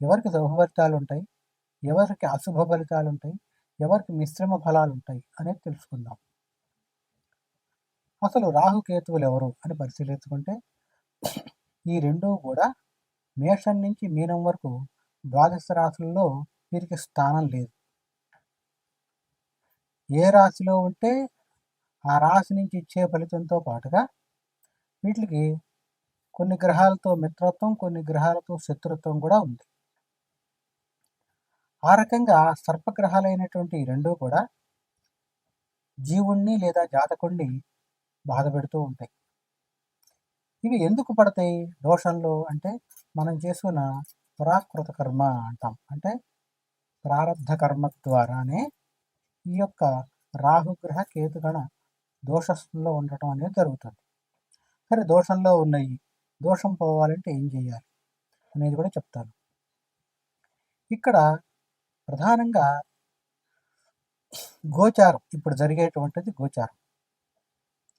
ఎవరికి శుభ ఫలితాలు ఉంటాయి ఎవరికి అశుభ ఫలితాలు ఉంటాయి ఎవరికి మిశ్రమ ఫలాలు ఉంటాయి అనేది తెలుసుకుందాం. అసలు రాహుకేతువులు ఎవరు అని పరిశీలించుకుంటే ఈ రెండూ కూడా మేషం నుంచి మీనం వరకు ద్వాదశ రాశుల్లో వీరికి స్థానం లేదు. ఏ రాశిలో ఉంటే ఆ రాశి నుంచి ఇచ్చే ఫలితంతో పాటుగా వీటికి కొన్ని గ్రహాలతో మిత్రత్వం కొన్ని గ్రహాలతో శత్రుత్వం కూడా ఉంది. ఆ రకంగా సర్పగ్రహాలైనటువంటి రెండూ కూడా జీవుణ్ణి లేదా జాతకుణ్ణి బాధ పెడుతూ ఉంటాయి. ఇవి ఎందుకు పడతాయి? దోషంలో అంటే మనం చేసుకున్న పురాకృత కర్మ అంటాం. అంటే ప్రారంధ కర్మ ద్వారానే ఈ యొక్క రాహుగ్రహ కేతుగణ దోషంలో ఉండటం అనేది జరుగుతుంది. సరే దోషంలో ఉన్నాయి. దోషం పోవాలంటే ఏం చేయాలి? అనేది కూడా చెప్తాను. ఇక్కడ ప్రధానంగా గోచారం. ఇప్పుడు జరిగేటువంటిది గోచారం.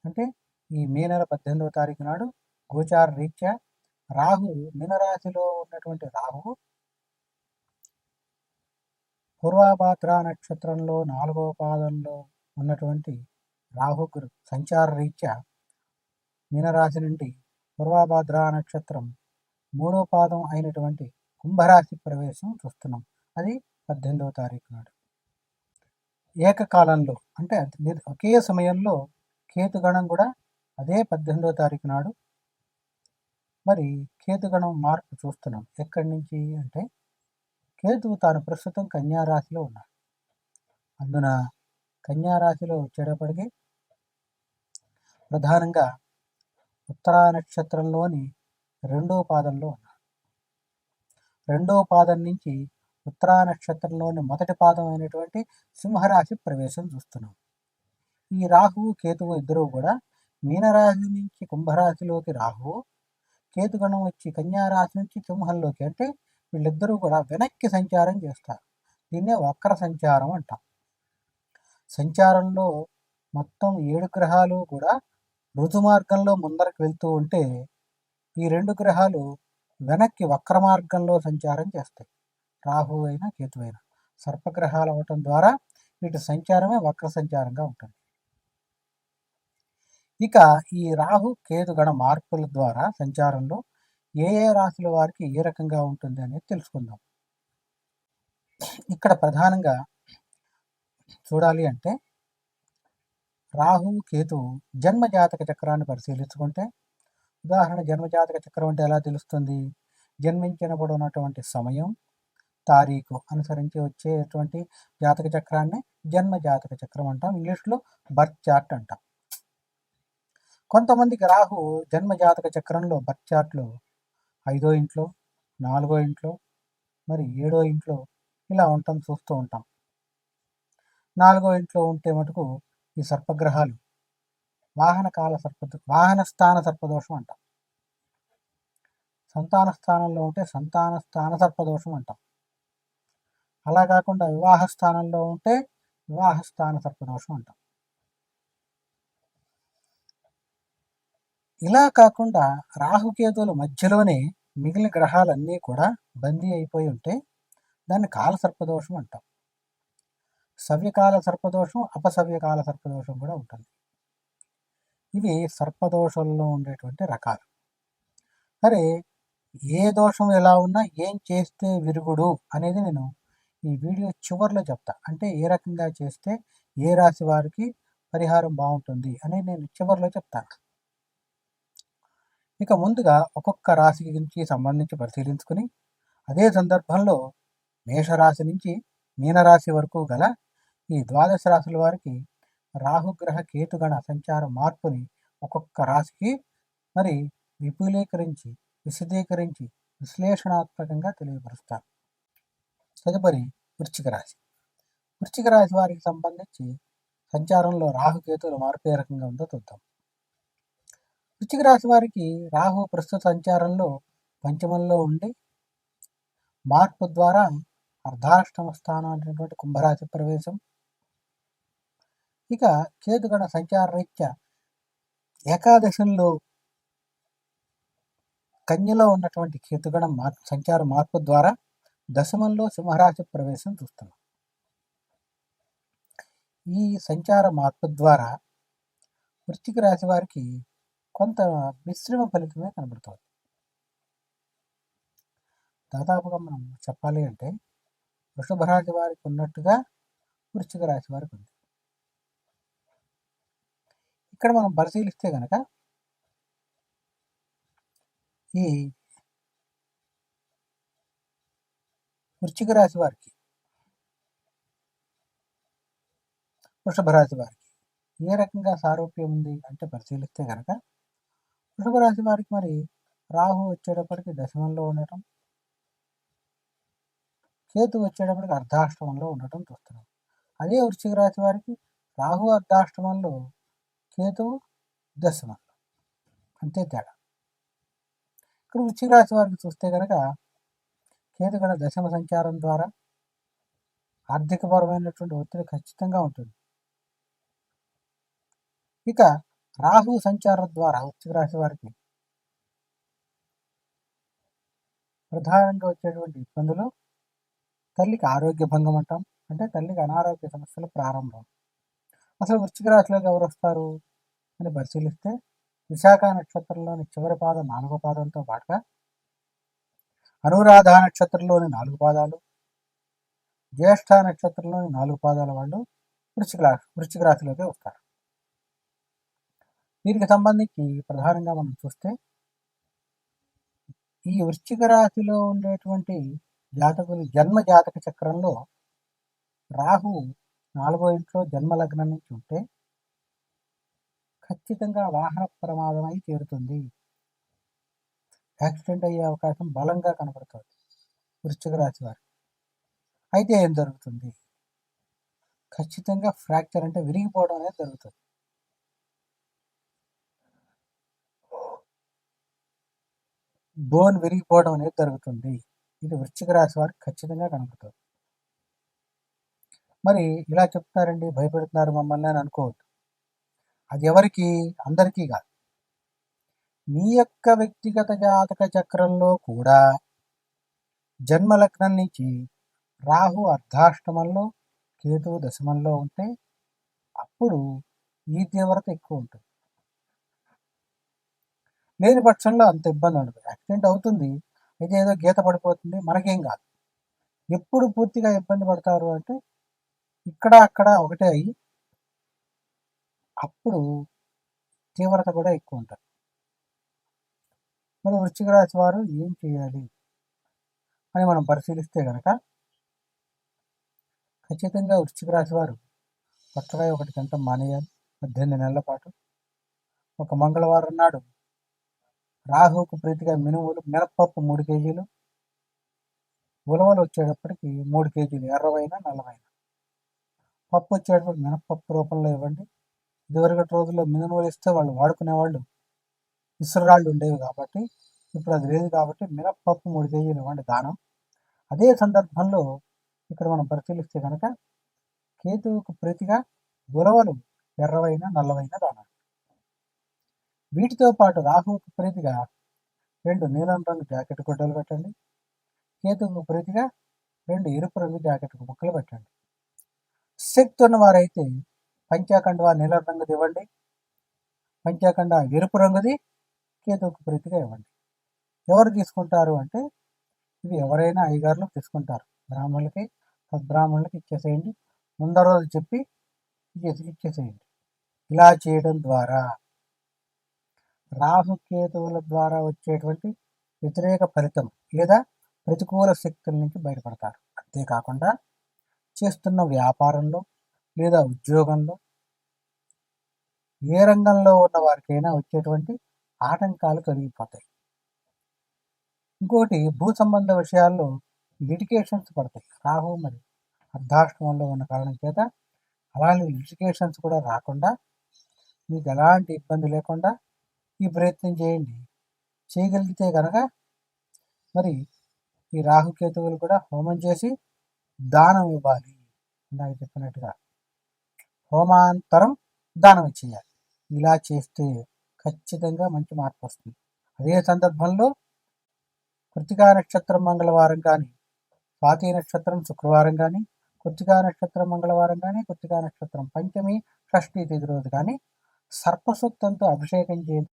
అంటే ఈ మే నెల పద్దెనిమిదవ తారీఖు నాడు గోచార రీత్యా రాహు మీనరాశిలో ఉన్నటువంటి రాహు పూర్వాభాద్ర నక్షత్రంలో నాలుగవ పాదంలో ఉన్నటువంటి రాహుకు సంచార రీత్యా మీనరాశి నుండి పూర్వాభాద్ర నక్షత్రం మూడో పాదం అయినటువంటి కుంభరాశి ప్రవేశం చూస్తున్నాం. అది పద్దెనిమిదవ తారీఖు నాడు. ఏకకాలంలో అంటే ఒకే సమయంలో కేతుగణం కూడా అదే పద్దెనిమిదవ తారీఖు నాడు. మరి కేతుగణం మార్పు చూస్తున్నాం. ఎక్కడి నుంచి అంటే కేతువు తాను ప్రస్తుతం కన్యారాశిలో ఉన్నాడు. అందున కన్యారాశిలో వచ్చేటప్పటికి ప్రధానంగా ఉత్తరా నక్షత్రంలోని రెండో పాదంలో ఉన్నాడు. రెండో పాదం నుంచి ఉత్తరా నక్షత్రంలోని మొదటి పాదం అయినటువంటి సింహరాశి ప్రవేశం చూస్తున్నాం. ఈ రాహువు కేతువు ఇద్దరు కూడా మీనరాశి నుంచి కుంభరాశిలోకి రాహువు కేతుగణం వచ్చి కన్యారాశి నుంచి సింహంలోకి అంటే వీళ్ళిద్దరూ కూడా వెనక్కి సంచారం చేస్తారు. దీన్నే వక్ర సంచారం అంటాం. సంచారంలో మొత్తం ఏడు గ్రహాలు కూడా ఋతు మార్గంలో ముందరకు వెళ్తూ ఉంటే ఈ రెండు గ్రహాలు వెనక్కి వక్ర మార్గంలో సంచారం చేస్తాయి. రాహు అయినా కేతు అయినా సర్పగ్రహాలు అవటం ద్వారా వీటి సంచారమే వక్ర సంచారంగా ఉంటుంది. ఇక ఈ రాహు కేతు గణ మార్పుల ద్వారా సంచారంలో ఏ ఏ రాశుల వారికి ఏ రకంగా ఉంటుంది అనేది తెలుసుకుందాం. ఇక్కడ ప్రధానంగా చూడాలి అంటే రాహు కేతు జన్మజాతక చక్రాన్ని పరిశీలించుకుంటే ఉదాహరణ జన్మజాతక చక్రం అంటే ఎలా తెలుస్తుంది? జన్మించినప్పుడు ఉన్నటువంటి సమయం తారీఖు అనుసరించి వచ్చేటువంటి జాతక చక్రాన్ని జన్మ జాతక చక్రం అంటాం. ఇంగ్లీష్లో బర్త్ చార్ట్ అంటాం. కొంతమందికి రాహు జన్మ జాతక చక్రంలో బర్త్ చార్ట్లో ఐదో ఇంట్లో నాలుగో ఇంట్లో మరి ఏడో ఇంట్లో ఇలా ఉంటాం చూస్తూ ఉంటాం. నాలుగో ఇంట్లో ఉంటే మటుకు ఈ సర్పగ్రహాలు వాహన కాల సర్ప వాహన స్థాన సర్పదోషం అంటాం. సంతాన స్థానంలో ఉంటే సంతాన స్థాన సర్పదోషం అంటాం. అలా కాకుండా వివాహ స్థానంలో ఉంటే వివాహ స్థాన సర్పదోషం అంటాం. ఇలా కాకుండా రాహుకేతువుల మధ్యలోనే మిగిలిన గ్రహాలన్నీ కూడా బందీ అయిపోయి ఉంటే దాన్ని కాల సర్పదోషం అంటాం. సవ్యకాల సర్పదోషం అపసవ్యకాల సర్పదోషం కూడా ఉంటుంది. ఇవి సర్పదోషంలో ఉండేటువంటి రకాలు. సరే ఏ దోషం ఎలా ఉన్నా ఏం చేస్తే విరుగుడు అనేది నేను ఈ వీడియో చివరిలో చెప్తా. అంటే ఏ రకంగా చేస్తే ఏ రాశి వారికి పరిహారం బాగుంటుంది అని నేను చివరిలో చెప్తాను ఇక ముందుగా ఒక్కొక్క రాశి గురించి సంబంధించి పరిశీలించుకుని అదే సందర్భంలో మేషరాశి నుంచి మీనరాశి వరకు గల ఈ ద్వాదశ రాశుల వారికి రాహుగ్రహ కేతుగణ సంచార మార్పుని ఒక్కొక్క రాశికి మరి విపులీకరించి విశదీకరించి విశ్లేషణాత్మకంగా తెలియపరుస్తారు. తదుపరి వృశ్చిక రాశి. వృశ్చిక రాశి వారికి సంబంధించి సంచారంలో రాహుకేతువుల మార్పు ఏ రకంగా ఉందో చూద్దాం. వృశ్చిక రాశి వారికి రాహు ప్రస్తుత సంచారంలో పంచమంలో ఉండి మార్పు ద్వారా అర్ధాష్టమ స్థానం అనేటువంటి కుంభరాశి ప్రవేశం. ఇక కేతుగణ సంచార రీత్యా ఏకాదశంలో కన్యలో ఉన్నటువంటి కేతుగణ మార్పు సంచార మార్పు ద్వారా దశమంలో సింహరాశి ప్రవేశం చూస్తున్నాం. ఈ సంచార మార్పు ద్వారా వృశ్చిక రాశి వారికి కొంత మిశ్రమ ఫలితమే కనబడుతుంది. దాదాపుగా మనం చెప్పాలి అంటే వృషభ రాశి వారికి ఉన్నట్టుగా వృశ్చిక రాశి వారికి ఉంది. ఇక్కడ మనం పరిశీలిస్తే కనుక ఈ వృశ్చిక రాశి వారికి వృషభ రాశి వారికి ఏ రకంగా సారూప్యం ఉంది అంటే పరిశీలిస్తే కనుక వృషభ రాశి వారికి మరి రాహు వచ్చేటప్పటికి దశమంలో ఉండటం కేతు వచ్చేటప్పటికి అర్ధాష్టమంలో ఉండటం చూస్తున్నాం. అదే వృశ్చిక రాశి వారికి రాహు అర్ధాష్టమంలో కేతువు దశమంలో. అంతే తేడా. ఇక్కడ వృశ్చిక రాశి వారికి చూస్తే కనుక కేతుగణ దశమ సంచారం ద్వారా ఆర్థికపరమైనటువంటి ఒత్తిడి ఖచ్చితంగా ఉంటుంది. ఇక రాహు సంచారం ద్వారా వృశ్చిక రాశి వారికి ప్రధానంగా వచ్చేటువంటి ఇబ్బందులు తల్లికి ఆరోగ్య భంగం అంటాం అంటే తల్లికి అనారోగ్య సమస్యలు ప్రారంభం. అసలు వృశ్చిక రాశిలోకి ఎవరు వస్తారు అని పరిశీలిస్తే విశాఖ నక్షత్రంలోని చివరి పాదం నాలుగో పాదంతో పాటుగా అనురాధ నక్షత్రంలోని నాలుగు పాదాలు జ్యేష్ఠ నక్షత్రంలోని నాలుగు పాదాల వాళ్ళు వృశ్చిక వృశ్చిక రాశిలోకి వస్తారు. వీరికి సంబంధించి ప్రధానంగా మనం చూస్తే ఈ వృశ్చిక రాశిలో ఉండేటువంటి జాతకులు జన్మ జాతక చక్రంలో రాహు నాలుగో ఇంట్లో జన్మ లగ్నం నుంచి ఉంటే ఖచ్చితంగా వాహన ప్రమాదం అయి చేరుతుంది. యాక్సిడెంట్ అయ్యే అవకాశం బలంగా కనబడుతుంది వృశ్చిక రాశి వారు. అయితే ఏం జరుగుతుంది? ఖచ్చితంగా ఫ్రాక్చర్ అంటే విరిగిపోవడం అనేది జరుగుతుంది. బోన్ విరిగిపోవడం అనేది జరుగుతుంది. ఇది వృశ్చిక రాశి వారికి ఖచ్చితంగా కనబడుతుంది మరి ఇలా చెప్తున్నారండి భయపెడుతున్నారు మమ్మల్ని అని అనుకోవద్దు. అది ఎవరికి అందరికీ కాదు. మీ యొక్క వ్యక్తిగత జాతక చక్రంలో కూడా జన్మలగ్నం నుంచి రాహు అర్ధాష్టమంలో కేతువు దశమంలో ఉంటే అప్పుడు ఈ తీవ్రత ఎక్కువ ఉంటుంది. లేని పక్షంలో అంత ఇబ్బంది ఉండదు. యాక్సిడెంట్ అవుతుంది. అయితే ఏదో గీత పడిపోతుంది. మనకేం కాదు. ఎప్పుడు పూర్తిగా ఇబ్బంది పడతారు అంటే ఇక్కడ అక్కడ ఒకటే అయ్యి అప్పుడు తీవ్రత కూడా ఎక్కువ ఉంటుంది. మరి వృశ్చిక రాశి వారు ఏం చేయాలి అని మనం పరిశీలిస్తే కనుక ఖచ్చితంగా వృశ్చిక రాశి వారు కొత్తగా ఒకటి తింటాం మానేయాలి. పద్దెనిమిది నెలల పాటు. ఒక మంగళవారం నాడు రాహుకు ప్రీతిగా మినుములు మినప్పప్పు మూడు కేజీలు ఉలవలు వచ్చేటప్పటికి మూడు కేజీలు ఎర్రవైన నల్లవైన. పప్పు వచ్చేటప్పటికి మినప్పప్పు రూపంలో ఇవ్వండి. ఇదివరకటి రోజుల్లో మినుములు ఇస్తే వాళ్ళు వాడుకునేవాళ్ళు ఇసురాళ్ళు ఉండేవి కాబట్టి ఇప్పుడు అది లేదు కాబట్టి మినప్పప్పు మూడు కేజీలు ఇవ్వండి దానం. అదే సందర్భంలో ఇక్కడ మనం పరిశీలిస్తే కనుక కేతువుకు ప్రీతిగా గురవలు ఎర్రవైన నల్లవైన దానాలు వీటితో పాటు రాహువుకు ప్రీతిగా రెండు నీలం రంగు జాకెట్ గుడ్డలు పెట్టండి. కేతువుకు ప్రీతిగా రెండు ఎరుపు రంగు జాకెట్ ముక్కలు పెట్టండి. శక్తి ఉన్నవారైతే పంచాఖండ నీలం రంగుది ఇవ్వండి. పంచాఖండ ఎరుపు రంగుది కేతువుకు ప్రీతిగా ఇవ్వండి. ఎవరు తీసుకుంటారు అంటే ఇవి ఎవరైనా అయ్యగారులు తీసుకుంటారు. బ్రాహ్మణులకి సద్బ్రాహ్మణులకి ఇచ్చేసేయండి. ముందర రోజు చెప్పి ఇచ్చేసి ఇచ్చేసేయండి. ఇలా చేయడం ద్వారా రాహుకేతువుల ద్వారా వచ్చేటువంటి వ్యతిరేక ఫలితం లేదా ప్రతికూల శక్తుల నుంచి బయటపడతారు. అంతేకాకుండా చేస్తున్న వ్యాపారంలో లేదా ఉద్యోగంలో ఏ రంగంలో ఉన్న వారికైనా వచ్చేటువంటి ఆటంకాలు తొలగిపోతాయి ఇంకోటి భూ సంబంధ విషయాల్లో లిటికేషన్స్ పడతాయి. రాహు మరి అర్ధాష్టమంలో ఉన్న కారణం చేత అలాంటి లిటికేషన్స్ కూడా రాకుండా మీకు ఎలాంటి ఇబ్బంది లేకుండా ఈ ప్రయత్నం చేయండి. చేయగలిగితే కనుక మరి ఈ రాహుకేతువులు కూడా హోమం చేసి దానం ఇవ్వాలి. ఇందాక చెప్పినట్టుగా హోమాంతరం దానం ఇచ్చేయాలి. ఇలా చేస్తే ఖచ్చితంగా మంచి మార్పు వస్తుంది. అదే సందర్భంలో కృతికా నక్షత్రం మంగళవారం కానీ స్వాతి నక్షత్రం శుక్రవారం కానీ కృతికా నక్షత్రం మంగళవారం కానీ కృతికా నక్షత్రం పంచమి షష్ఠి తిథి రోజు కానీ సర్పసూక్తంతో అభిషేకం చేయండి